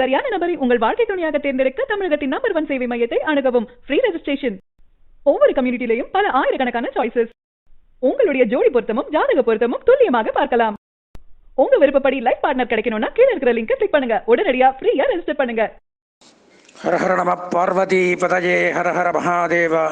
சரியான நபரை உங்கள் வாழ்க்கை துணையாக தேர்ந்தெடுக்க தமிழகத்தின் நம்பர் ஒன் சேவை மையத்தை அணுகவும். ஃப்ரீ ரெஜிஸ்ட்ரேஷன் ஒவ்வொரு கம்யூனிட்டிலையும் பல ஆயிரக்கணக்கான சாய்ஸஸ் உங்களுடைய ஜோடி பொருத்தமும் ஜாதக பொருத்தமும் துல்லியமாக பார்க்கலாம். உங்க விருப்பப்படி லைஃப் பார்ட்னர் கிடைக்கணும்னா கீழே இருக்கிற லிங்கை கிளிக் பண்ணுங்க. உடனடியா ஃப்ரீயா ரெஜிஸ்டர் பண்ணுங்க. ஹர ஹர நம பார்வதி பதஜே ஹர ஹர மகாதேவா.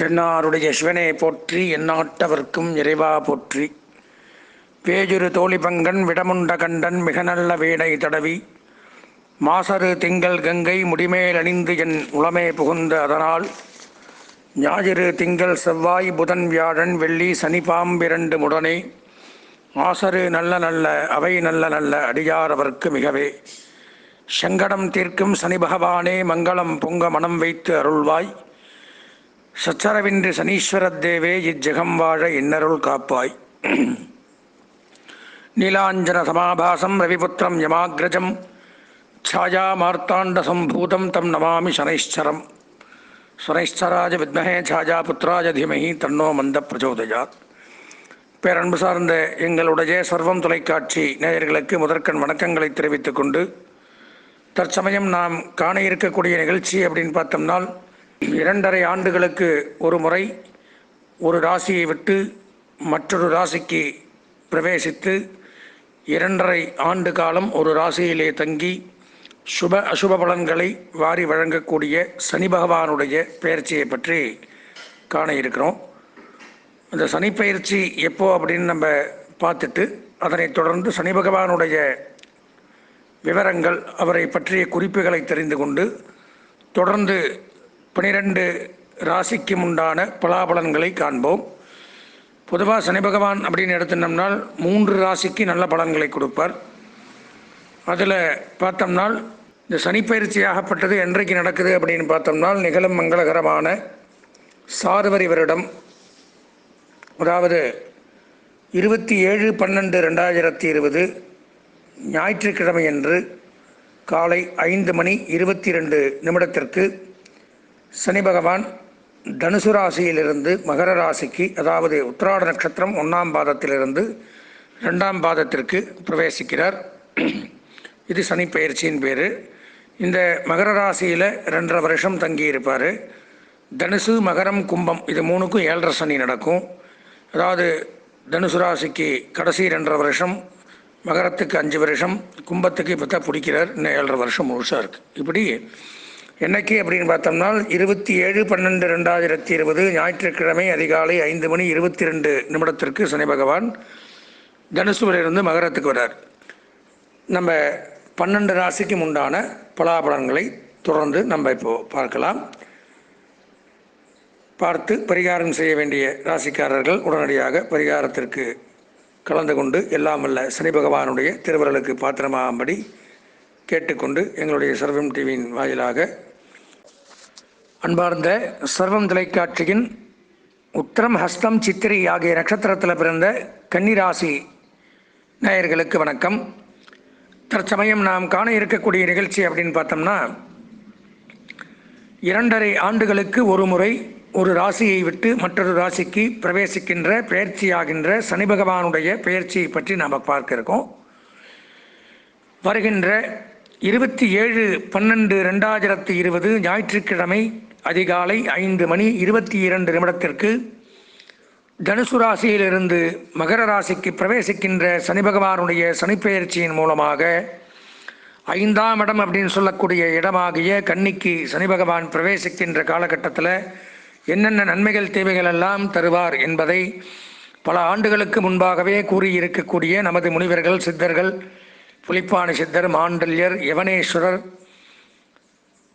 தென்னாருடைய சிவனே போற்றி எந்நாட்டவர்க்கும் இறைவா போற்றி. பேஜுரு தோழி பங்கன் விடமுண்ட கண்டன் மிக நல்ல வேடை தடவி. மாசரு திங்கள் கங்கை முடிமேல் அணிந்து என் உளமே புகுந்த அதனால் ஞாயிறு திங்கள் செவ்வாய் புதன் வியாழன் வெள்ளி சனி பாம்பிரண்டு முடனே ஆசரு நல்ல நல்ல அவை நல்ல நல்ல அடியாரவர்க்கு மிகவே. சங்கடம் தீர்க்கும் சனி பகவானே மங்களம் பொங்க மனம் வைத்து அருள்வாய். சச்சரவின்றி சனீஸ்வரத் தேவே இஜ்ஜகம் வாழ இன்னருள் காப்பாய். நீலாஞ்சன சமாபாசம் ரவிபுத்திரம் யமாகிரஜம் छायामार्ताण्डसम्भूतं तं नमामि शनैश्चरं शनैश्चराज வித்மகே छायापुत्राज धीमहि தன்னோ மந்த பிரச்சோதயாத். பேரன்பு சார்ந்த எங்களுடைய சர்வம் தொலைக்காட்சி நேயர்களுக்கு முதற்கண் வணக்கங்களை தெரிவித்துக் கொண்டு தற்சமயம் நாம் காண இருக்கக்கூடிய நிகழ்ச்சி அப்படின்னு பார்த்தோம்னால் இரண்டரை ஆண்டுகளுக்கு ஒரு முறை ஒரு ராசியை விட்டு மற்றொரு ராசிக்கு பிரவேசித்து இரண்டரை ஆண்டு காலம் ஒரு ராசியிலே தங்கி சுப அசுப பலன்களை வாரி வழங்கக்கூடிய சனி பகவானுடைய பயிற்சியை பற்றி காண இருக்கிறோம். அந்த சனி பயிற்சி எப்போ அப்படின்னு நம்ம பார்த்துட்டு அதனைத் தொடர்ந்து சனி பகவானுடைய விவரங்கள் அவரை பற்றிய குறிப்புகளை தெரிந்து கொண்டு தொடர்ந்து பனிரெண்டு ராசிக்கும் உண்டான பலாபலன்களை காண்போம். பொதுவாக சனி பகவான் அப்படின்னு எடுத்துனோம்னால் மூன்று ராசிக்கு நல்ல பலன்களை கொடுப்பார். அதில் பார்த்தோம்னால் இந்த சனிப்பயிற்சி ஆகப்பட்டது என்றைக்கு நடக்குது அப்படின்னு பார்த்தோம்னால் நிகழும் மங்களகரமான சாதுவரி வருடம் அதாவது இருபத்தி ஏழு பன்னெண்டு ரெண்டாயிரத்தி இருபது ஞாயிற்றுக்கிழமையன்று காலை ஐந்து மணி இருபத்தி ரெண்டு நிமிடத்திற்கு சனி பகவான் தனுசு ராசியிலிருந்து மகர ராசிக்கு அதாவது உத்திராட நட்சத்திரம் ஒன்றாம் பாதத்திலிருந்து ரெண்டாம் பாதத்திற்கு பிரவேசிக்கிறார். இது சனி பயிற்சியின் பேர். இந்த மகர ராசியில் ரெண்டரை வருஷம் தங்கியிருப்பார். தனுசு மகரம் கும்பம் இது மூணுக்கும் ஏழரை சனி நடக்கும். அதாவது தனுசு ராசிக்கு கடைசி ரெண்டரை வருஷம் மகரத்துக்கு அஞ்சு வருஷம் கும்பத்துக்கு இப்போ தான் பிடிக்கிறார். இன்னும் ஏழரை வருஷம் முழுசாக இருக்குது இப்படி என்னைக்கு அப்படின்னு பார்த்தோம்னா இருபத்தி ஏழு பன்னெண்டு ரெண்டாயிரத்தி இருபது ஞாயிற்றுக்கிழமை அதிகாலை ஐந்து மணி இருபத்தி ரெண்டு நிமிடத்திற்கு சனி பகவான் தனுசுவிலிருந்து மகரத்துக்கு வரார் நம்ம பன்னெண்டு ராசிக்கும் உண்டான பலாபலன்களை தொடர்ந்து நம்ம இப்போ பார்க்கலாம். பார்த்து பரிகாரம் செய்ய வேண்டிய ராசிக்காரர்கள் உடனடியாக பரிகாரத்திற்கு கலந்து கொண்டு எல்லாம் அல்ல சனி பகவானுடைய திருவருளுக்கு பாத்திரமாகும்படி கேட்டுக்கொண்டு எங்களுடைய சர்வம் டிவியின் வாயிலாக அன்பார்ந்த சர்வம் தொலைக்காட்சியின் உத்தரம் ஹஸ்தம் சித்திரை ஆகிய நட்சத்திரத்தில் பிறந்த கன்னிராசி நேயர்களுக்கு வணக்கம். தற்சமயம் நாம் காண இருக்கக்கூடிய நிகழ்ச்சி அப்படின்னு பார்த்தோம்னா இரண்டரை ஆண்டுகளுக்கு ஒரு முறை ஒரு ராசியை விட்டு மற்றொரு ராசிக்கு பிரவேசிக்கின்ற பெயர்ச்சியாகின்ற சனி பகவானுடைய பெயர்ச்சியை பற்றி நாம் பார்க்க இருக்கோம். வருகின்ற இருபத்தி ஏழு பன்னெண்டு ரெண்டாயிரத்தி இருபது ஞாயிற்றுக்கிழமை அதிகாலை ஐந்து மணி இருபத்தி இரண்டு நிமிடத்திற்கு தனுசு ராசியிலிருந்து மகர ராசிக்கு பிரவேசிக்கின்ற சனி பகவானுடைய சனிப்பெயர்ச்சியின் மூலமாக ஐந்தாம் இடம் அப்படின்னு சொல்லக்கூடிய இடமாகிய கன்னிக்கு சனி பகவான் பிரவேசிக்கின்ற காலகட்டத்தில் என்னென்ன நன்மைகள் தேவைகள் எல்லாம் தருவார் என்பதை பல ஆண்டுகளுக்கு முன்பாகவே கூறியிருக்கக்கூடிய நமது முனிவர்கள் சித்தர்கள் புலிப்பாணி சித்தர் மாண்டல்யர் யவனேஸ்வரர்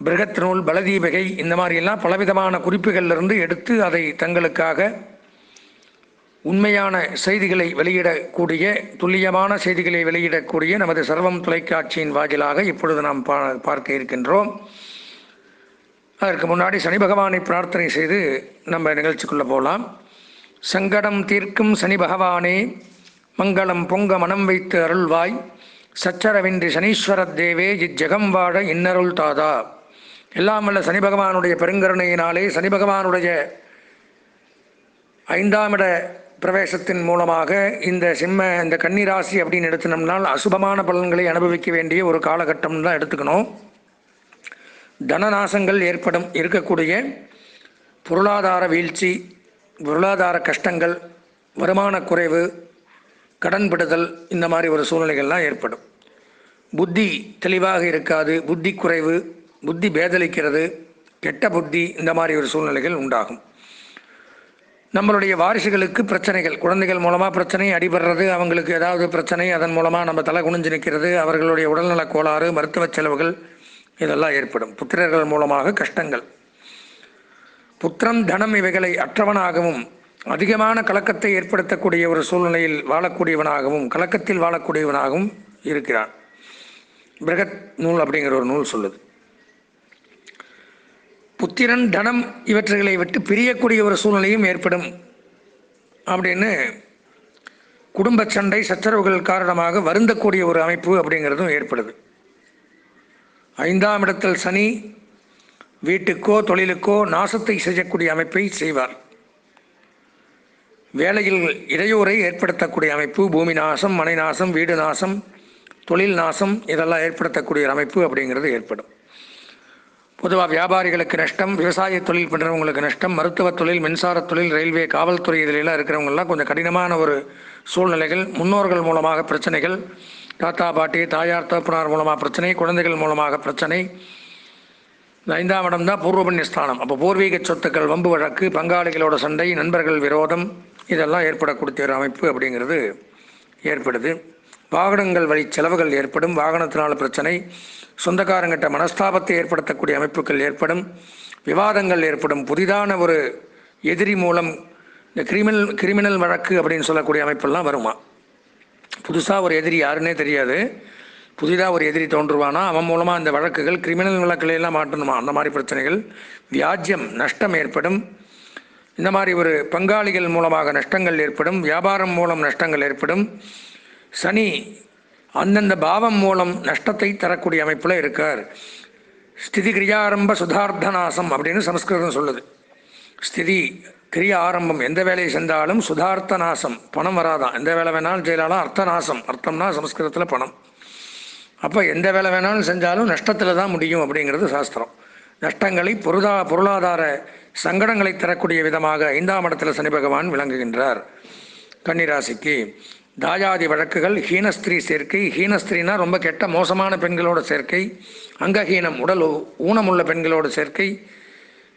பிருகத் நூல் பலதீபகை இந்த மாதிரியெல்லாம் பலவிதமான குறிப்புகளிலிருந்து எடுத்து அதை தங்களுக்காக உண்மையான செய்திகளை வெளியிடக்கூடிய துல்லியமான செய்திகளை வெளியிடக்கூடிய நமது சர்வம் தொலைக்காட்சியின் வாயிலாக இப்பொழுது நாம் பா பார்க்க இருக்கின்றோம். அதற்கு முன்னாடி சனி பகவானை பிரார்த்தனை செய்து நம்ம நிகழ்ச்சிக்குள்ளே போகலாம் சங்கடம் தீர்க்கும் சனி பகவானே மங்களம் பொங்க மனம் வைத்து அருள்வாய். சச்சரவின்றி சனீஸ்வரத் தேவே இஜ்ஜகம் வாழ இன்னருள் தாதா. எல்லாம் வல்ல சனி பகவானுடைய பெருங்கருணையினாலே சனி பகவானுடைய ஐந்தாம் இட பிரவேசத்தின் மூலமாக இந்த சிம்ம இந்த கன்னிராசி அப்படின்னு எடுத்துனோம்னால் அசுபமான பலன்களை அனுபவிக்க வேண்டிய ஒரு காலகட்டம் தான் எடுத்துக்கணும். தனநாசங்கள் ஏற்படும் இருக்கக்கூடிய பொருளாதார வீழ்ச்சி பொருளாதார கஷ்டங்கள் வருமான குறைவு கடன் விடுதல் இந்த மாதிரி ஒரு சூழ்நிலைகள்லாம் ஏற்படும். புத்தி தெளிவாக இருக்காது புத்தி குறைவு புத்தி பேதலிக்கிறது கெட்ட புத்தி இந்த மாதிரி ஒரு சூழ்நிலைகள் உண்டாகும். நம்மளுடைய வாரிசுகளுக்கு பிரச்சனைகள் குழந்தைகள் மூலமாக பிரச்சனை அடிபடுறது அவங்களுக்கு ஏதாவது பிரச்சனை அதன் மூலமாக நம்ம தலை குனிஞ்சு நிற்கிறது அவர்களுடைய உடல்நலக் கோளாறு மருத்துவ செலவுகள் இதெல்லாம் ஏற்படும். புத்திரர்கள் மூலமாக கஷ்டங்கள். புத்திரம் தனம் இவைகளை அற்றவனாகவும் அதிகமான கலக்கத்தை ஏற்படுத்தக்கூடிய ஒரு சூழ்நிலையில் வாழக்கூடியவனாகவும் கலக்கத்தில் வாழக்கூடியவனாகவும் இருக்கிறான். பிரகத் நூல் அப்படிங்கிற ஒரு நூல் சொல்லுது. புத்திரன் தனம் இவற்றுகளை விட்டு பிரியக்கூடிய ஒரு சூழ்நிலையும் ஏற்படும். அப்படின்னு குடும்ப சண்டை சச்சரவுகள் காரணமாக வருந்தக்கூடிய ஒரு அமைப்பு அப்படிங்கிறதும் ஏற்படுது. ஐந்தாம் இடத்தில் சனி வீட்டுக்கோ தொழிலுக்கோ நாசத்தை செய்யக்கூடிய அமைப்பை செய்வார். வேலையில் இடையூறை ஏற்படுத்தக்கூடிய அமைப்பு பூமி நாசம் மனை நாசம் வீடு நாசம் தொழில் நாசம் இதெல்லாம் ஏற்படுத்தக்கூடிய ஒரு அமைப்பு அப்படிங்கிறது ஏற்படும். பொதுவாக வியாபாரிகளுக்கு நஷ்டம் விவசாய தொழில் பண்ணுறவங்களுக்கு நஷ்டம் மருத்துவ தொழில் மின்சார தொழில் ரயில்வே காவல்துறை இதிலெல்லாம் இருக்கிறவங்கெல்லாம் கொஞ்சம் கடினமான ஒரு சூழ்நிலைகள். முன்னோர்கள் மூலமாக பிரச்சனைகள். தாத்தா பாட்டி தாயார் தகப்பனார் மூலமாக பிரச்சனை குழந்தைகள் மூலமாக பிரச்சனை. இந்த ஐந்தாம் இடம் தான் பூர்வபுண்ணிய ஸ்தானம். அப்போ பூர்வீக சொத்துக்கள் வம்பு வழக்கு பங்காளிகளோட சண்டை நண்பர்கள் விரோதம் இதெல்லாம் ஏற்படக்கூடிய ஒரு அமைப்பு அப்படிங்கிறது ஏற்படுது. வாகனங்கள் வழி செலவுகள் ஏற்படும். வாகனத்தினால் பிரச்சனை. சொந்தக்காரங்கிட்ட மனஸ்தாபத்தை ஏற்படுத்தக்கூடிய அமைப்புகள் ஏற்படும் விவாதங்கள் ஏற்படும். புதிதான ஒரு எதிரி மூலம் இந்த கிரிமினல் கிரிமினல் வழக்கு அப்படின்னு சொல்லக்கூடிய அமைப்பெல்லாம் வருமா? புதுசாக ஒரு எதிரி யாருன்னே தெரியாது. புதிதாக ஒரு எதிரி தோன்றுவானா? அவன் மூலமாக இந்த வழக்குகள் கிரிமினல் வழக்குல மாட்டணுமா அந்த மாதிரி பிரச்சனைகள். வியாஜ்யம் நஷ்டம் ஏற்படும். இந்த மாதிரி ஒரு பங்காளிகள் மூலமாக நஷ்டங்கள் ஏற்படும். வியாபாரம் மூலம் நஷ்டங்கள் ஏற்படும். சனி அந்தந்த பாவம் மூலம் நஷ்டத்தை தரக்கூடிய அமைப்பில் இருக்கார். ஸ்திதி கிரியாரம்ப சுதார்த்தநாசம் அப்படின்னு சமஸ்கிருதம் சொல்லுது. ஸ்திதி கிரிய ஆரம்பம் எந்த வேலையை செஞ்சாலும் சுதார்த்த நாசம் பணம் வராதான் எந்த வேலை வேணாலும் செய்யலாம் அர்த்த நாசம் அர்த்தம்னா சமஸ்கிருதத்தில் பணம். அப்போ எந்த வேலை வேணாலும் செஞ்சாலும் நஷ்டத்தில் தான் முடியும் அப்படிங்கிறது சாஸ்திரம். நஷ்டங்களை பொருளா பொருளாதார சங்கடங்களை தரக்கூடிய விதமாக ஐந்தாம் இடத்துல சனி பகவான் விளங்குகின்றார். கன்னிராசிக்கு தாயாதி வழக்குகள் ஹீனஸ்திரீ சேர்க்கை. ஹீனஸ்திரீனா ரொம்ப கெட்ட மோசமான பெண்களோட சேர்க்கை. அங்கஹீனம் உடல் ஊனமுள்ள பெண்களோட சேர்க்கை.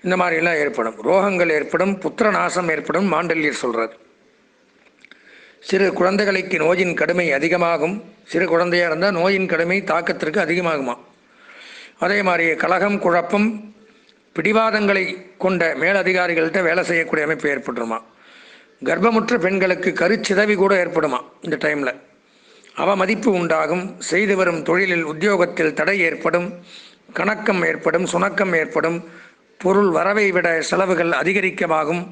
இந்த மாதிரிலாம் ஏற்படும். ரோகங்கள் ஏற்படும் புத்திர நாசம் ஏற்படும் மாண்டல்யர் சொல்கிறார் சிறு குழந்தைகளுக்கு நோயின் கடுமை அதிகமாகும். சிறு குழந்தையாக இருந்தால் நோயின் கடுமை தாக்கத்திற்கு அதிகமாகுமா? அதே மாதிரி கலகம் குழப்பம் பிடிவாதங்களை கொண்ட மேலதிகாரிகள்கிட்ட வேலை செய்யக்கூடிய அமைப்பு ஏற்பட்டுருமா? கர்ப்பமுற்ற பெண்களுக்கு கருச்சிதவி கூட ஏற்படுமா இந்த டைமில் அவமதிப்பு உண்டாகும் செய்து வரும் தொழிலில் உத்தியோகத்தில் தடை ஏற்படும் கணக்கம் ஏற்படும் சுணக்கம் ஏற்படும் பொருள் வரவை விட செலவுகள் அதிகரிக்கமாகும்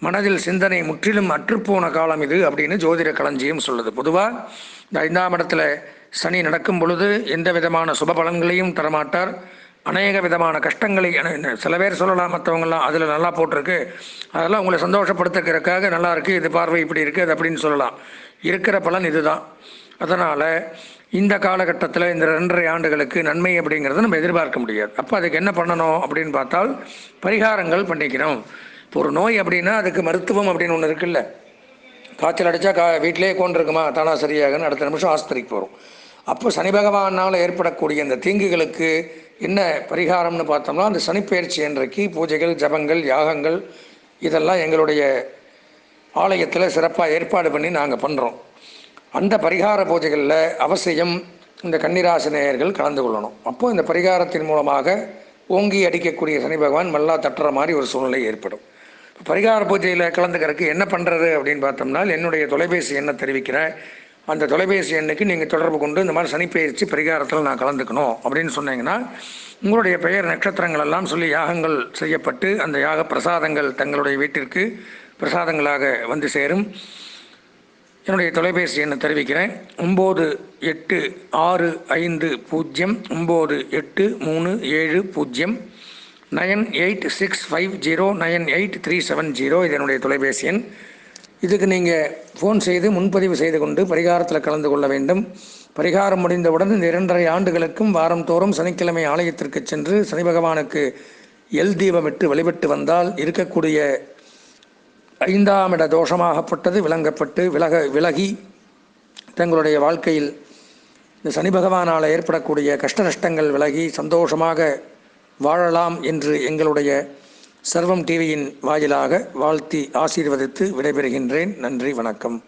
மனதில் சிந்தனை முற்றிலும் அற்றுப்போன காலம் இது அப்படின்னு ஜோதிட களஞ்சியம் சொல்லுது. பொதுவாக இந்த ஐந்தாம் இடத்துல சனி நடக்கும் பொழுது எந்த விதமான சுப பலன்களையும் தரமாட்டார். அநேக விதமான கஷ்டங்களை சில பேர் சொல்லலாம் மற்றவங்கலாம் அதில் நல்லா போட்டிருக்கு. அதெல்லாம் உங்களை சந்தோஷப்படுத்துக்கிறதுக்காக நல்லா இருக்குது இது பார்வை இப்படி இருக்குது அது அப்படின்னு சொல்லலாம். இருக்கிற பலன் இதுதான். அதனால் இந்த காலகட்டத்தில் இந்த ரெண்டரை ஆண்டுகளுக்கு நன்மை அப்படிங்கிறத நம்ம எதிர்பார்க்க முடியாது. அப்போ அதுக்கு என்ன பண்ணணும் அப்படின்னு பார்த்தால் பரிகாரங்கள் பண்ணிக்கணும். இப்போ ஒரு நோய் அப்படின்னா அதுக்கு மருத்துவம் அப்படின்னு ஒன்று இருக்குல்ல. காய்ச்சல் அடித்தா கா வீட்டிலே கொண்டிருக்குமா? தானா சரியாகன்னு அடுத்த நிமிஷம் ஆஸ்பத்திரிக்கு போகிறோம் அப்போ சனி பகவானால் ஏற்படக்கூடிய இந்த தீங்குகளுக்கு என்ன பரிகாரம்னு பார்த்தோம்னா அந்த சனிப்பெயர்ச்சி அன்றைக்கு பூஜைகள் ஜபங்கள் யாகங்கள் இதெல்லாம் எங்களுடைய ஆலயத்தில் சிறப்பாக ஏற்பாடு பண்ணி நாங்கள் பண்ணுறோம் அந்த பரிகார பூஜைகளில் அவசியம் இந்த கன்னிராசி நேயர்கள் கலந்து கொள்ளணும். அப்போது இந்த பரிகாரத்தின் மூலமாக ஓங்கி அடிக்கக்கூடிய சனி பகவான் மல்லா தட்டுற மாதிரி ஒரு சூழ்நிலை ஏற்படும். பரிகார பூஜையில் கலந்துக்கிறதுக்கு என்ன பண்ணுறது அப்படின்னு பார்த்தோம்னா என்னுடைய தொலைபேசி என்ன தெரிவிக்கிறேன். அந்த தொலைபேசி எண்ணுக்கு நீங்கள் தொடர்பு கொண்டு இந்த மாதிரி சனிப்பெயர்ச்சி பரிகாரத்தில் நான் கலந்துக்கணும் அப்படின்னு சொன்னீங்கன்னா உங்களுடைய பெயர் நட்சத்திரங்கள் எல்லாம் சொல்லி யாகங்கள் செய்யப்பட்டு அந்த யாக பிரசாதங்கள் தங்களுடைய வீட்டிற்கு பிரசாதங்களாக வந்து சேரும். என்னுடைய தொலைபேசி எண்ணை தெரிவிக்கிறேன். ஒம்பது எட்டு ஆறு ஐந்து பூஜ்ஜியம் ஒம்பது எட்டு மூணு ஏழு பூஜ்ஜியம் nine eight six five zero nine eight three seven zero இது என்னுடைய தொலைபேசி எண். இதுக்கு நீங்கள் ஃபோன் செய்து முன்பதிவு செய்து கொண்டு பரிகாரத்தில் கலந்து கொள்ள வேண்டும். பரிகாரம் முடிந்தவுடன் இந்த இரண்டரை ஆண்டுகளுக்கும் வாரந்தோறும் சனிக்கிழமை ஆலயத்திற்கு சென்று சனி பகவானுக்கு எல் தீபமிட்டு வழிபட்டு வந்தால் இருக்கக்கூடிய ஐந்தாம் இட தோஷமாகப்பட்டது விளங்கப்பட்டு விலக விலகி தங்களுடைய வாழ்க்கையில் இந்த சனி பகவானால் ஏற்படக்கூடிய கஷ்ட நஷ்டங்கள் விலகி சந்தோஷமாக வாழலாம் என்று எங்களுடைய சர்வம் டிவியின் வாயிலாக வாழ்த்தி ஆசீர்வதித்து விடைபெறுகின்றேன். நன்றி வணக்கம்.